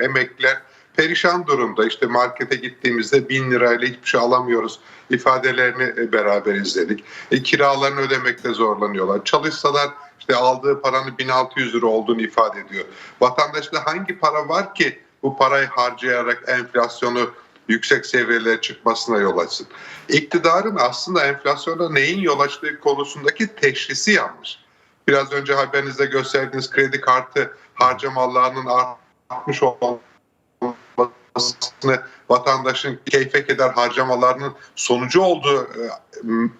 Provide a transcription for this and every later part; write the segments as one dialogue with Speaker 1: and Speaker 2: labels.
Speaker 1: Emekliler perişan durumda. İşte markete gittiğimizde bin lirayla hiçbir şey alamıyoruz ifadelerini e, beraber izledik. E, kiralarını ödemekte zorlanıyorlar. Çalışsalar işte aldığı paranın 1600 lira olduğunu ifade ediyor. Vatandaşta hangi para var ki bu parayı harcayarak enflasyonu yüksek seviyelere çıkmasına yol açsın. İktidarın aslında enflasyona neyin yol açtığı konusundaki teşhisi yanlış. Biraz önce haberinizde gösterdiğiniz kredi kartı harcamalarının artmış olmasını vatandaşın keyfe keder harcamalarının sonucu olduğu e,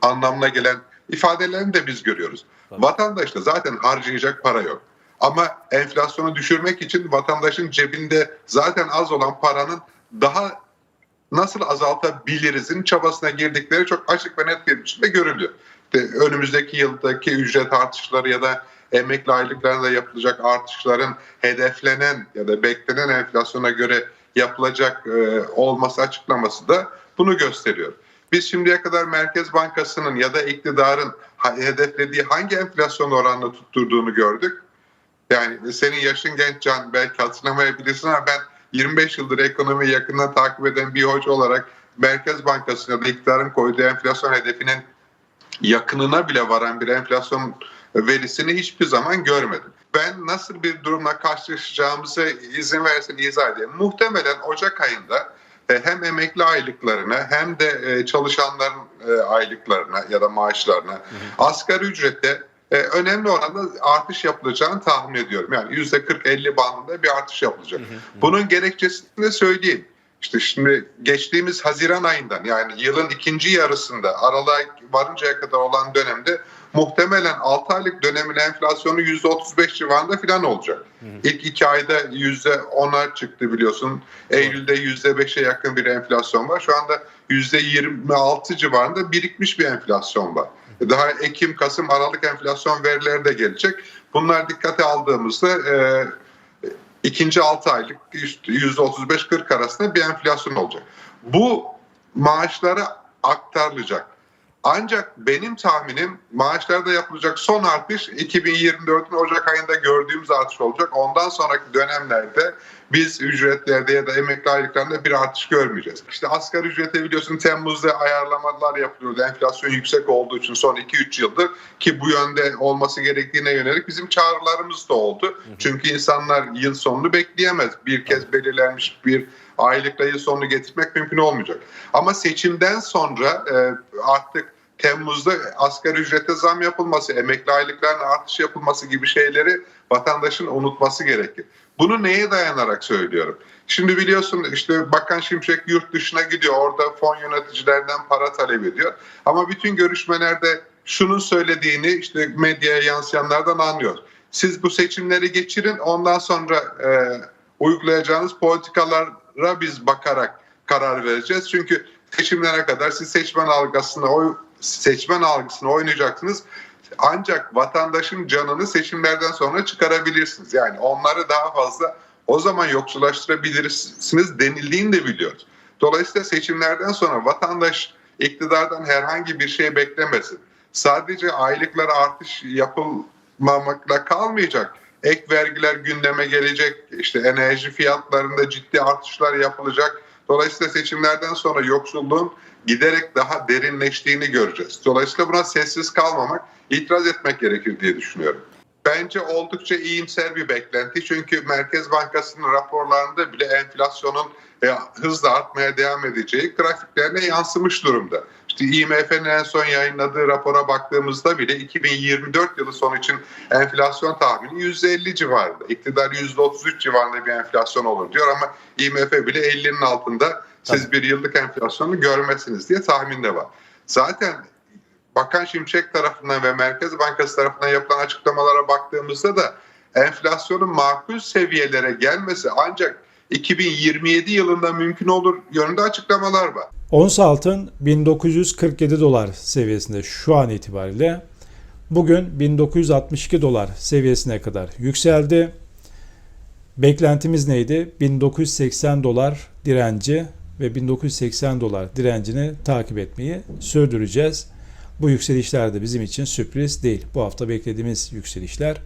Speaker 1: anlamına gelen ifadelerini de biz görüyoruz.
Speaker 2: Tabii.
Speaker 1: Vatandaşta zaten harcayacak para yok. Ama enflasyonu düşürmek için vatandaşın cebinde zaten az olan paranın daha nasıl azaltabilirizin çabasına girdikleri çok açık ve net bir biçimde görülüyor. İşte önümüzdeki yıldaki ücret artışları ya da emekli aylıklarında yapılacak artışların hedeflenen ya da beklenen enflasyona göre yapılacak e, olması açıklaması da bunu gösteriyor. Biz şimdiye kadar Merkez Bankası'nın ya da iktidarın hedeflediği hangi enflasyon oranını tutturduğunu gördük. Yani senin yaşın genç Can belki hatırlamayabilirsin ama ben 25 yıldır ekonomiyi yakından takip eden bir hoca olarak Merkez Bankası ya da iktidarın koyduğu enflasyon hedefinin yakınına bile varan bir enflasyon verisini hiçbir zaman görmedim. Ben nasıl bir durumla karşılaşacağımızı izin versin izah edeyim. Muhtemelen Ocak ayında e, hem emekli aylıklarına hem de e, çalışanların e, aylıklarına ya da maaşlarına asgari ücrette önemli oranda artış yapılacağını tahmin ediyorum. Yani %40-50 bandında bir artış yapılacak. Bunun gerekçesini de söyleyeyim. İşte şimdi geçtiğimiz Haziran ayından yani yılın ikinci yarısında aralığa varıncaya kadar olan dönemde muhtemelen 6 aylık dönemin enflasyonu %35 civarında falan olacak. İlk iki ayda %10'a çıktı biliyorsun. Eylül'de %5'e yakın bir enflasyon var. Şu anda %26 civarında birikmiş bir enflasyon var. Daha Ekim, Kasım, Aralık enflasyon verileri de gelecek. Bunlar dikkate aldığımızda e, ikinci 6 aylık %35-40 arasında bir enflasyon olacak. Bu maaşlara aktarılacak. Ancak benim tahminim maaşlarda yapılacak son artış 2024'ün Ocak ayında gördüğümüz artış olacak. Ondan sonraki dönemlerde biz ücretlerde ya da emekli aylıklarında bir artış görmeyeceğiz. İşte asgari ücrete biliyorsun Temmuz'da ayarlamalar yapılıyordu. Enflasyon yüksek olduğu için son 2-3 yıldır ki bu yönde olması gerektiğine yönelik bizim çağrılarımız da oldu. Çünkü insanlar yıl sonunu bekleyemez. Bir kez belirlenmiş bir aylıkla yıl sonunu getirmek mümkün olmayacak. Ama seçimden sonra e, artık Temmuz'da asgari ücrete zam yapılması, emekli aylıklarına artış yapılması gibi şeyleri vatandaşın unutması gerekir. Bunu neye dayanarak söylüyorum? Şimdi biliyorsun işte Bakan Şimşek yurt dışına gidiyor. Orada fon yöneticilerinden para talep ediyor. Ama bütün görüşmelerde şunun söylediğini işte medyaya yansıyanlardan anlıyoruz. Siz bu seçimleri geçirin ondan sonra e, uygulayacağınız politikalara biz bakarak karar vereceğiz. Çünkü seçimlere kadar siz seçmen algısına oy seçmen algısını oynayacaksınız. Ancak vatandaşın canını seçimlerden sonra çıkarabilirsiniz. Yani onları daha fazla o zaman yoksullaştırabilirsiniz denildiğini de biliyoruz. Dolayısıyla seçimlerden sonra vatandaş iktidardan herhangi bir şey beklemesin. Sadece aylıklara artış yapılmamakla kalmayacak. Ek vergiler gündeme gelecek. İşte enerji fiyatlarında ciddi artışlar yapılacak. Dolayısıyla seçimlerden sonra yoksulluğun giderek daha derinleştiğini göreceğiz. Dolayısıyla buna sessiz kalmamak, itiraz etmek gerekir diye düşünüyorum. Bence oldukça iyimser bir beklenti. Çünkü Merkez Bankası'nın raporlarında bile enflasyonun e, hızla artmaya devam edeceği grafiklerine yansımış durumda. IMF'nin en son yayınladığı rapora baktığımızda bile 2024 yılı sonu için enflasyon tahmini %50 civarında. İktidar %33 civarında bir enflasyon olur diyor ama IMF bile 50'nin altında siz bir yıllık enflasyonu görmezsiniz diye tahminde var. Zaten Bakan Şimşek tarafından ve Merkez Bankası tarafından yapılan açıklamalara baktığımızda da enflasyonun makul seviyelere gelmesi ancak 2027 yılında mümkün olur yönünde açıklamalar var.
Speaker 2: Ons altın 1947 dolar seviyesinde şu an itibariyle. Bugün 1962 dolar seviyesine kadar yükseldi. Beklentimiz neydi? 1980 dolar direnci ve 1980 dolar direncini takip etmeyi sürdüreceğiz. Bu yükselişler de bizim için sürpriz değil. Bu hafta beklediğimiz yükselişler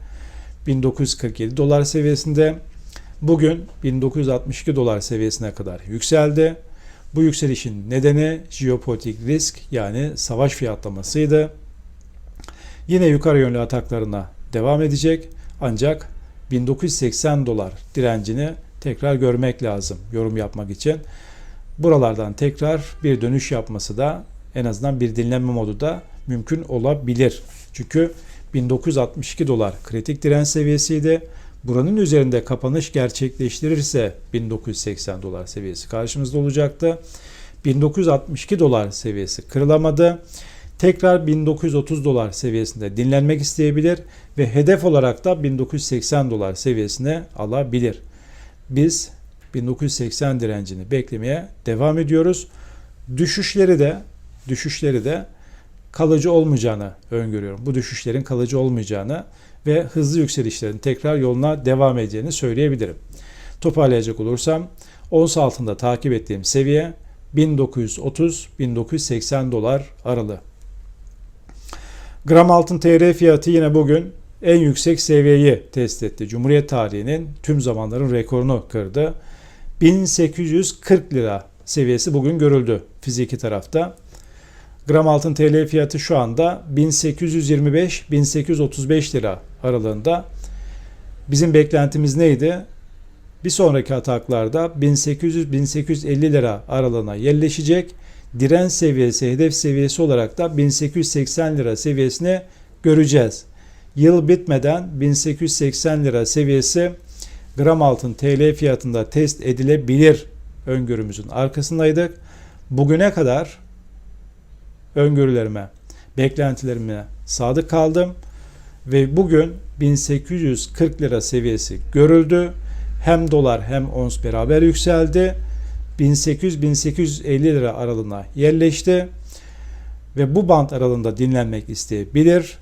Speaker 2: 1947 dolar seviyesinde. bugün 1962 dolar seviyesine kadar yükseldi. Bu yükselişin nedeni jeopolitik risk yani savaş fiyatlamasıydı. Yine yukarı yönlü ataklarına devam edecek ancak 1980 dolar direncini tekrar görmek lazım yorum yapmak için. Buralardan tekrar bir dönüş yapması da en azından bir dinlenme modu da mümkün olabilir. Çünkü 1962 dolar kritik direnç seviyesiydi. Buranın üzerinde kapanış gerçekleştirirse 1980 dolar seviyesi karşımızda olacaktı. 1962 dolar seviyesi kırılamadı. Tekrar 1930 dolar seviyesinde dinlenmek isteyebilir ve hedef olarak da 1980 dolar seviyesine alabilir. Biz 1980 direncini beklemeye devam ediyoruz. Düşüşleri de düşüşleri de kalıcı olmayacağını öngörüyorum. Bu düşüşlerin kalıcı olmayacağını ve hızlı yükselişlerin tekrar yoluna devam edeceğini söyleyebilirim. Toparlayacak olursam ons altında takip ettiğim seviye 1930-1980 dolar aralığı. Gram altın TR fiyatı yine bugün en yüksek seviyeyi test etti. Cumhuriyet tarihinin tüm zamanların rekorunu kırdı. 1840 lira seviyesi bugün görüldü fiziki tarafta. Gram altın TL fiyatı şu anda 1825-1835 lira aralığında. Bizim beklentimiz neydi? Bir sonraki ataklarda 1800-1850 lira aralığına yerleşecek. Direnç seviyesi, hedef seviyesi olarak da 1880 lira seviyesini göreceğiz. Yıl bitmeden 1880 lira seviyesi gram altın TL fiyatında test edilebilir öngörümüzün arkasındaydık. Bugüne kadar öngörülerime, beklentilerime sadık kaldım ve bugün 1840 lira seviyesi görüldü. Hem dolar hem ons beraber yükseldi. 1800-1850 lira aralığına yerleşti ve bu band aralığında dinlenmek isteyebilir.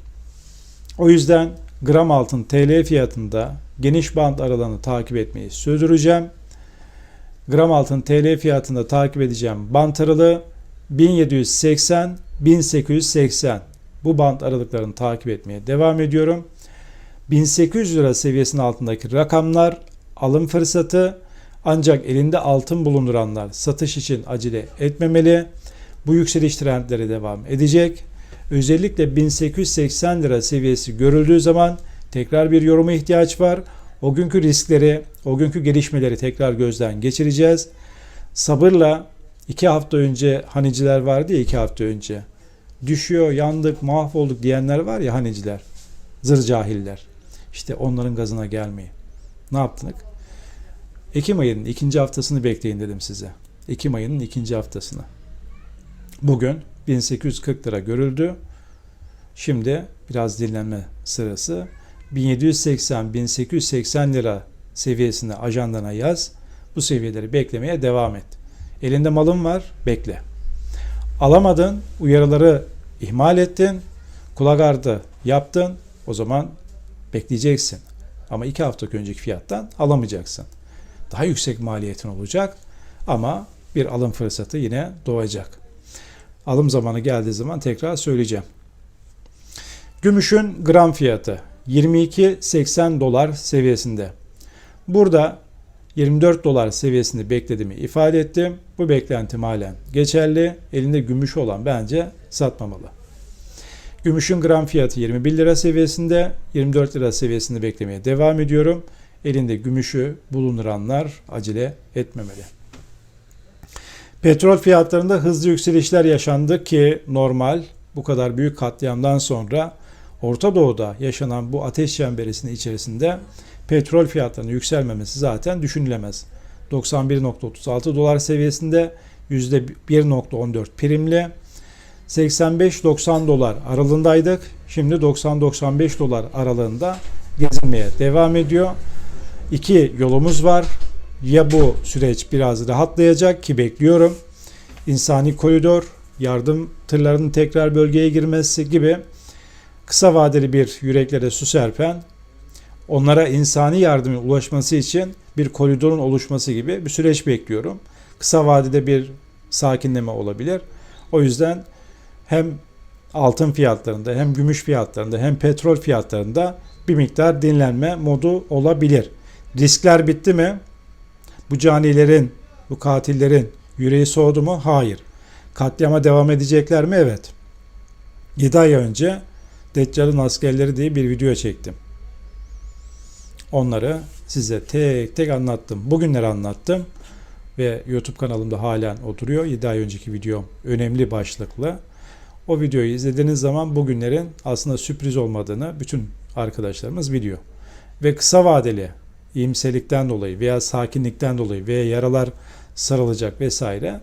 Speaker 2: O yüzden gram altın TL fiyatında geniş band aralığını takip etmeyi sürdüreceğim. Gram altın TL fiyatında takip edeceğim band aralığı 1780-1880 bu band aralıklarını takip etmeye devam ediyorum. 1800 lira seviyesinin altındaki rakamlar alım fırsatı ancak elinde altın bulunduranlar satış için acele etmemeli. Bu yükseliş trendleri devam edecek. Özellikle 1880 lira seviyesi görüldüğü zaman tekrar bir yoruma ihtiyaç var. O günkü riskleri, o günkü gelişmeleri tekrar gözden geçireceğiz. Sabırla iki hafta önce haniciler vardı ya iki hafta önce. Düşüyor, yandık, mahvolduk diyenler var ya haniciler. Zır cahiller. İşte onların gazına gelmeyin. Ne yaptık? Ekim ayının ikinci haftasını bekleyin dedim size. Ekim ayının ikinci haftasını. Bugün 1840 lira görüldü. Şimdi biraz dinlenme sırası. 1780-1880 lira seviyesinde ajandana yaz. Bu seviyeleri beklemeye devam et. Elinde malın var, bekle. Alamadın, uyarıları ihmal ettin, kulak ardı yaptın, o zaman bekleyeceksin. Ama iki hafta önceki fiyattan alamayacaksın. Daha yüksek maliyetin olacak ama bir alım fırsatı yine doğacak. Alım zamanı geldiği zaman tekrar söyleyeceğim. Gümüşün gram fiyatı 22.80 dolar seviyesinde. Burada 24 dolar seviyesinde beklediğimi ifade ettim. Bu beklentim halen geçerli. Elinde gümüş olan bence satmamalı. Gümüşün gram fiyatı 21 lira seviyesinde, 24 lira seviyesinde beklemeye devam ediyorum. Elinde gümüşü bulunduranlar acele etmemeli. Petrol fiyatlarında hızlı yükselişler yaşandı ki normal bu kadar büyük katliamdan sonra Orta Doğu'da yaşanan bu ateş çemberisinin içerisinde petrol fiyatlarının yükselmemesi zaten düşünülemez. 91.36 dolar seviyesinde %1.14 primli 85-90 dolar aralığındaydık. Şimdi 90-95 dolar aralığında gezinmeye devam ediyor. İki yolumuz var. Ya bu süreç biraz rahatlayacak ki bekliyorum. İnsani koridor, yardım tırlarının tekrar bölgeye girmesi gibi kısa vadeli bir yüreklere su serpen, onlara insani yardımın ulaşması için bir koridorun oluşması gibi bir süreç bekliyorum. Kısa vadede bir sakinleme olabilir. O yüzden hem altın fiyatlarında hem gümüş fiyatlarında hem petrol fiyatlarında bir miktar dinlenme modu olabilir. Riskler bitti mi? Bu canilerin, bu katillerin yüreği soğudu mu? Hayır. Katliama devam edecekler mi? Evet. 7 ay önce Deccal'ın askerleri diye bir video çektim. Onları size tek tek anlattım. Bugünleri anlattım ve YouTube kanalımda halen oturuyor. 7 ay önceki videom önemli başlıklı. O videoyu izlediğiniz zaman bugünlerin aslında sürpriz olmadığını bütün arkadaşlarımız biliyor. Ve kısa vadeli iyimserlikten dolayı veya sakinlikten dolayı veya yaralar sarılacak vesaire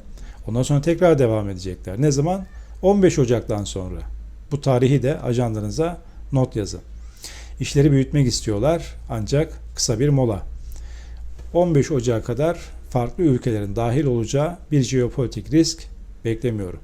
Speaker 2: ondan sonra tekrar devam edecekler. Ne zaman? 15 Ocak'tan sonra. Bu tarihi de ajandanıza not yazın. İşleri büyütmek istiyorlar ancak kısa bir mola. 15 Ocak'a kadar farklı ülkelerin dahil olacağı bir jeopolitik risk beklemiyorum.